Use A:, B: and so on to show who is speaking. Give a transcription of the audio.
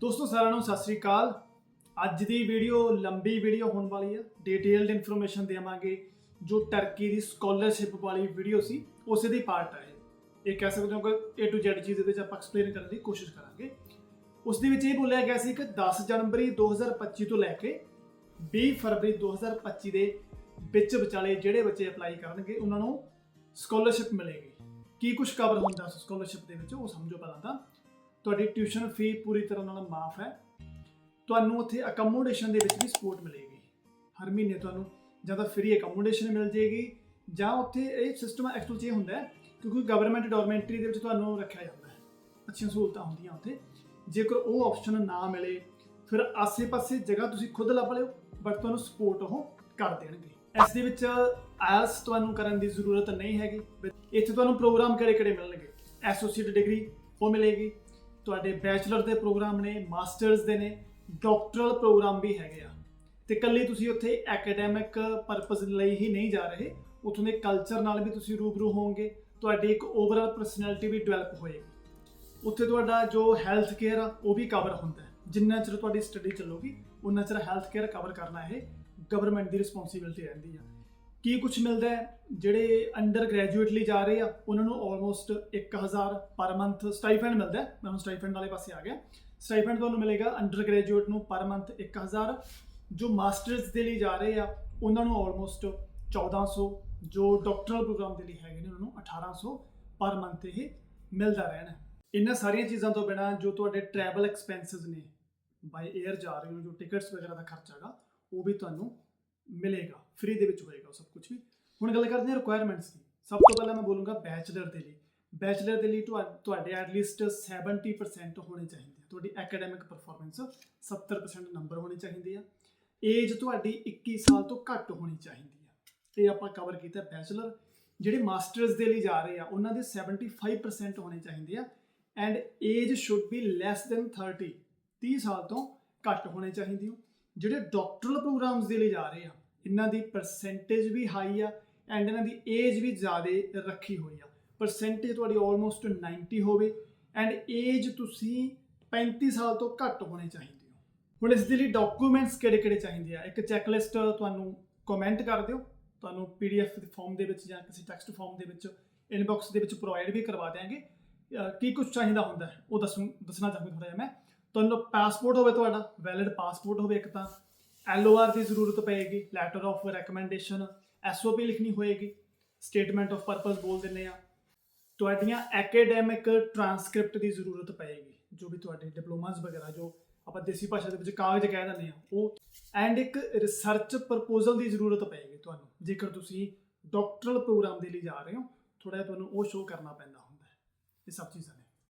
A: ਦੋਸਤੋ, ਸਾਰਿਆਂ ਨੂੰ ਸਤਿ ਸ੍ਰੀ ਅਕਾਲ। ਅੱਜ ਦੀ ਵੀਡੀਓ ਲੰਬੀ ਵੀਡੀਓ ਹੋਣ ਵਾਲੀ ਹੈ ਡਿਟੇਲਡ ਇਨਫੋਰਮੇਸ਼ਨ ਦੇਵਾਂਗੇ। ਜੋ ਟਰਕੀ ਦੀ ਸਕਾਲਰਸ਼ਿਪ ਵਾਲੀ ਵੀਡੀਓ ਸੀ, ਉਸੇ ਦੀ ਪਾਰਟ ਹੈ ਇਹ। ਕਹਿ ਸਕਦੇ ਹੋ ਕਿ A to Z ਚੀਜ਼ ਇਹਦੇ ਵਿੱਚ ਆਪਾਂ ਐਕਸਪਲੇਨ ਕਰਨ ਦੀ ਕੋਸ਼ਿਸ਼ ਕਰਾਂਗੇ। ਉਸ ਦੇ ਵਿੱਚ ਇਹ ਬੋਲਿਆ ਗਿਆ ਸੀ ਕਿ 10 ਜਨਵਰੀ 2025 ਤੋਂ ਲੈ ਕੇ 20 ਫਰਵਰੀ 2025 ਦੇ ਵਿੱਚ ਵਿਚਾਲੇ ਜਿਹੜੇ ਬੱਚੇ ਅਪਲਾਈ ਕਰਨਗੇ, ਉਹਨਾਂ ਨੂੰ ਸਕਾਲਰਸ਼ਿਪ ਮਿਲੇਗੀ। ਕੀ ਕੁਝ ਕਵਰ ਹੁੰਦਾ ਉਸ ਸਕਾਲਰਸ਼ਿਪ ਦੇ ਵਿੱਚ, ਉਹ ਸਮਝੋ ਪਹਿਲਾਂ ਤਾਂ। ਤੁਹਾਡੀ ਟਿਊਸ਼ਨ ਫੀ ਪੂਰੀ ਤਰ੍ਹਾਂ ਨਾਲ ਮਾਫ ਹੈ। ਤੁਹਾਨੂੰ ਉੱਥੇ ਅਕਮੋਡੇਸ਼ਨ ਦੇ ਵਿੱਚ ਵੀ ਸਪੋਰਟ ਮਿਲੇਗੀ। ਹਰ ਮਹੀਨੇ ਤੁਹਾਨੂੰ ਜਾਂ ਤਾਂ ਫ੍ਰੀ ਅਕਮੋਡੇਸ਼ਨ ਮਿਲ ਜੇਗੀ ਜਾਂ ਉੱਥੇ ਇਹ ਸਿਸਟਮ ਐਕਚੁਅਲ 'ਚ ਇਹ ਹੁੰਦਾ ਹੈ ਕਿਉਂਕਿ ਗਵਰਨਮੈਂਟ ਡੋਰਮੈਂਟਰੀ ਦੇ ਵਿੱਚ ਤੁਹਾਨੂੰ ਰੱਖਿਆ ਜਾਂਦਾ ਹੈ। ਅੱਛੀਆਂ ਸਹੂਲਤਾਂ ਹੁੰਦੀਆਂ ਉੱਥੇ। ਜੇਕਰ ਉਹ ਆਪਸ਼ਨ ਨਾ ਮਿਲੇ, ਫਿਰ ਆਸੇ-ਪਾਸੇ ਜਗ੍ਹਾ ਤੁਸੀਂ ਖੁਦ ਲੱਭ ਲਿਓ ਬਟ ਤੁਹਾਨੂੰ ਸਪੋਰਟ ਉਹ ਕਰ ਦੇਣਗੇ। ਇਸ ਦੇ ਵਿੱਚ ਆਇਲਸ ਤੁਹਾਨੂੰ ਕਰਨ ਦੀ ਜ਼ਰੂਰਤ ਨਹੀਂ ਹੈਗੀ। ਇੱਥੇ ਤੁਹਾਨੂੰ ਪ੍ਰੋਗਰਾਮ ਕਿਹੜੇ-ਕਿਹੜੇ ਮਿਲਣਗੇ? ਐਸੋਸੀਏਟ ਡਿਗਰੀ ਉਹ ਮਿਲੇਗੀ। ਤੁਹਾਡੇ ਬੈਚਲਰ ਦੇ ਪ੍ਰੋਗਰਾਮ ਨੇ ਮਾਸਟਰਸ ਦੇ ਨੇ ਡਾਕਟਰਲ ਪ੍ਰੋਗਰਾਮ ਵੀ ਹੈਗੇ ਆ। ਤੇ ਕੱਲੀ ਤੁਸੀਂ ਉੱਥੇ ਐਕੈਡੈਮਿਕ ਪਰਪਸ ਲਈ ਹੀ ਨਹੀਂ ਜਾ ਰਹੇ, ਉੱਥੋਂ ਦੇ ਕਲਚਰ ਨਾਲ ਵੀ ਤੁਸੀਂ ਰੂਬਰੂ ਹੋਵੋਗੇ, ਤੁਹਾਡੀ ਇੱਕ ਓਵਰਆਲ ਪਰਸਨੈਲਿਟੀ ਵੀ ਡਿਵੈਲਪ ਹੋਏਗੀ। ਉੱਥੇ ਤੁਹਾਡਾ ਜੋ ਹੈਲਥ ਕੇਅਰ ਆ, ਉਹ ਵੀ ਕਵਰ ਹੁੰਦਾ ਹੈ। ਜਿੰਨਾ ਚਿਰ ਤੁਹਾਡੀ ਸਟੱਡੀ ਚੱਲੂਗੀ, ਉਨਾ ਚਿਰ ਹੈਲਥ ਕੇਅਰ ਕਵਰ ਕਰਨਾ ਇਹ ਗਵਰਨਮੈਂਟ ਦੀ ਰਿਸਪੌਂਸਿਬਿਲਟੀ ਰਹਿੰਦੀ ਆ। ਕੀ ਕੁਝ ਮਿਲਦਾ ਹੈ? ਜਿਹੜੇ ਅੰਡਰ ਗ੍ਰੈਜੂਏਟ ਲਈ ਜਾ ਰਹੇ ਆ, ਉਹਨਾਂ ਨੂੰ ਆਲਮੋਸਟ 1000 ਪਰ ਮੰਥ ਸਟਾਈਫੈਂਡ ਮਿਲਦਾ ਹੈ। ਮੈਂ ਹੁਣ ਸਟਾਈਫੈਂਡ ਵਾਲੇ ਪਾਸੇ ਆ ਗਿਆ। ਸਟਾਈਫੈਂਡ ਤੁਹਾਨੂੰ ਮਿਲੇਗਾ ਅੰਡਰ ਗ੍ਰੈਜੂਏਟ ਨੂੰ ਪਰ ਮੰਥ 1000 ਜੋ ਮਾਸਟਰਸ ਦੇ ਲਈ ਜਾ ਰਹੇ ਆ, ਉਹਨਾਂ ਨੂੰ ਆਲਮੋਸਟ 1400 ਜੋ ਡਾਕਟਰਲ ਪ੍ਰੋਗਰਾਮ ਦੇ ਲਈ ਹੈਗੇ ਨੇ, ਉਹਨਾਂ ਨੂੰ 1800 ਪਰ ਮੰਥ ਇਹ ਮਿਲਦਾ ਰਹਿਣਾ ਇਹਨਾਂ ਸਾਰੀਆਂ ਚੀਜ਼ਾਂ ਤੋਂ ਬਿਨਾ ਜੋ ਤੁਹਾਡੇ ਟਰੈਵਲ ਐਕਸਪੈਂਸਸ ਨੇ ਬਾਈ 에ਅਰ ਜਾ ਰਹੇ ਹੋ, ਜੋ ਟਿਕਟਸ ਵਗੈਰਾ ਦਾ ਖਰਚਾ ਹੈਗਾ, ਉਹ ਵੀ ਤੁਹਾਨੂੰ ਮਿਲੇਗਾ ਫ੍ਰੀ ਦੇ ਵਿੱਚ ਹੋਏਗਾ ਉਹ ਸਭ ਕੁਝ ਵੀ। ਹੁਣ ਗੱਲ ਕਰਦੇ ਹਾਂ ਰਿਕੁਆਇਰਮੈਂਟਸ ਦੀ। ਸਭ ਤੋਂ ਪਹਿਲਾਂ ਮੈਂ ਬੋਲੂੰਗਾ ਬੈਚਲਰ ਦੇ ਲਈ। ਬੈਚਲਰ ਦੇ ਲਈ ਤੁਹਾ- ਤੁਹਾਡੇ ਐਟਲੀਸਟ 70% ਹੋਣੇ ਚਾਹੀਦੇ ਆ। ਤੁਹਾਡੀ ਐਕੈਡੈਮਿਕ ਪਰਫਾਰਮੈਂਸ 70% ਨੰਬਰ ਹੋਣੇ ਚਾਹੀਦੇ ਆ। ਏਜ ਤੁਹਾਡੀ 21 ਸਾਲ ਤੋਂ ਘੱਟ ਹੋਣੀ ਚਾਹੀਦੀ ਆ। ਇਹ ਆਪਾਂ ਕਵਰ ਕੀਤਾ ਬੈਚਲਰ ਜਿਹੜੇ ਮਾਸਟਰਸ ਦੇ ਲਈ ਜਾ ਰਹੇ ਆ, ਉਹਨਾਂ ਦੇ 75% ਹੋਣੇ ਚਾਹੀਦੇ ਆ। And age should be less than 30 30 ਸਾਲ ਤੋਂ ਘੱਟ ਹੋਣੇ ਚਾਹੀਦੇ ਹੋ ਜਿਹੜੇ ਡਾਕਟਰਲ ਪ੍ਰੋਗਰਾਮਸ ਦੇ ਲਈ ਜਾ ਰਹੇ ਆ, ਇਹਨਾਂ ਦੀ ਪਰਸੈਂਟੇਜ ਵੀ ਹਾਈ ਆ ਐਂਡ ਇਹਨਾਂ ਦੀ ਏਜ ਵੀ ਜ਼ਿਆਦਾ ਰੱਖੀ ਹੋਈ ਆ। ਪਰਸੈਂਟੇਜ ਤੁਹਾਡੀ ਆਲਮੋਸਟ 90 ਹੋਵੇ ਐਂਡ ਏਜ ਤੁਸੀਂ 35 ਸਾਲ ਤੋਂ ਘੱਟ ਹੋਣੇ ਚਾਹੀਦੇ ਹੋ। ਹੁਣ ਇਸ ਦੇ ਲਈ ਡਾਕੂਮੈਂਟਸ ਕਿਹੜੇ-ਕਿਹੜੇ ਚਾਹੀਦੇ ਆ? ਇੱਕ ਚੈੱਕਲਿਸਟ ਤੁਹਾਨੂੰ ਕਮੈਂਟ ਕਰ ਦਿਓ। ਤੁਹਾਨੂੰ ਪੀਡੀਐਫ ਦੇ ਫਾਰਮ ਦੇ ਵਿੱਚ ਜਾਂ ਕਿਸੇ ਟੈਕਸਟ ਫਾਰਮ ਦੇ ਵਿੱਚ ਇਨਬਾਕਸ ਦੇ ਵਿੱਚ ਪ੍ਰੋਵਾਈਡ ਵੀ ਕਰਵਾ ਦਿਆਂਗੇ। ਕੀ ਕੁਝ ਚਾਹੀਦਾ ਹੁੰਦਾ ਉਹ ਦੱਸੂ ਦੱਸਣਾ ਚਾਹਾਂਗਾ ਥੋੜਾ ਜਿਹਾ ਮੈਂ। ਤੁਹਾਨੂੰ ਪਾਸਪੋਰਟ ਹੋਵੇ ਤੁਹਾਡਾ ਵੈਲਿਡ ਪਾਸਪੋਰਟ ਹੋਵੇ ਇੱਕ ਤਾਂ ਐਲਓਆਰ ਦੀ ਜ਼ਰੂਰਤ ਪਏਗੀ ਲੈਟਰ ਆਫ ਰეკਮੈਂਡੇਸ਼ਨ ਐਸਓਪੀ ਲਿਖਣੀ ਹੋਏਗੀ ਸਟੇਟਮੈਂਟ ਆਫ ਪਰਪਸ ਬੋਲ ਦਿੰਨੇ ਆ। ਤੁਹਾਡੀਆਂ ਐਕੈਡੈਮਿਕ ਟਰਾਂਸਕ੍ਰਿਪਟ ਦੀ ਜ਼ਰੂਰਤ ਪਏਗੀ, ਜੋ ਵੀ ਤੁਹਾਡੇ ਡਿਪਲੋਮਾਸ ਵਗੈਰਾ, ਜੋ ਆਪਾਂ ਦੇਸੀ ਭਾਸ਼ਾ ਦੇ ਵਿੱਚ ਕਾਗਜ਼ ਕਹਿ ਦਿੰਦੇ ਆ, ਉਹ ਐਂਡ ਇੱਕ ਰਿਸਰਚ ਪ੍ਰਪੋਜ਼ਲ ਦੀ ਜ਼ਰੂਰਤ ਪਏਗੀ ਤੁਹਾਨੂੰ। ਜੇਕਰ ਤੁਸੀਂ ਡਾਕਟਰਲ ਪ੍ਰੋਗਰਾਮ ਦੇ ਲਈ ਜਾ ਰਹੇ ਹੋ ਥੋੜਾ ਜਿਹਾ ਤੁਹਾਨੂੰ ਉਹ ਸ਼ੋਅ ਕਰਨਾ ਪੈਂਦਾ ਹੁੰਦਾ ਹੈ। ਇਹ ਸਭ ਚੀਜ਼ਾਂ ਨੇ।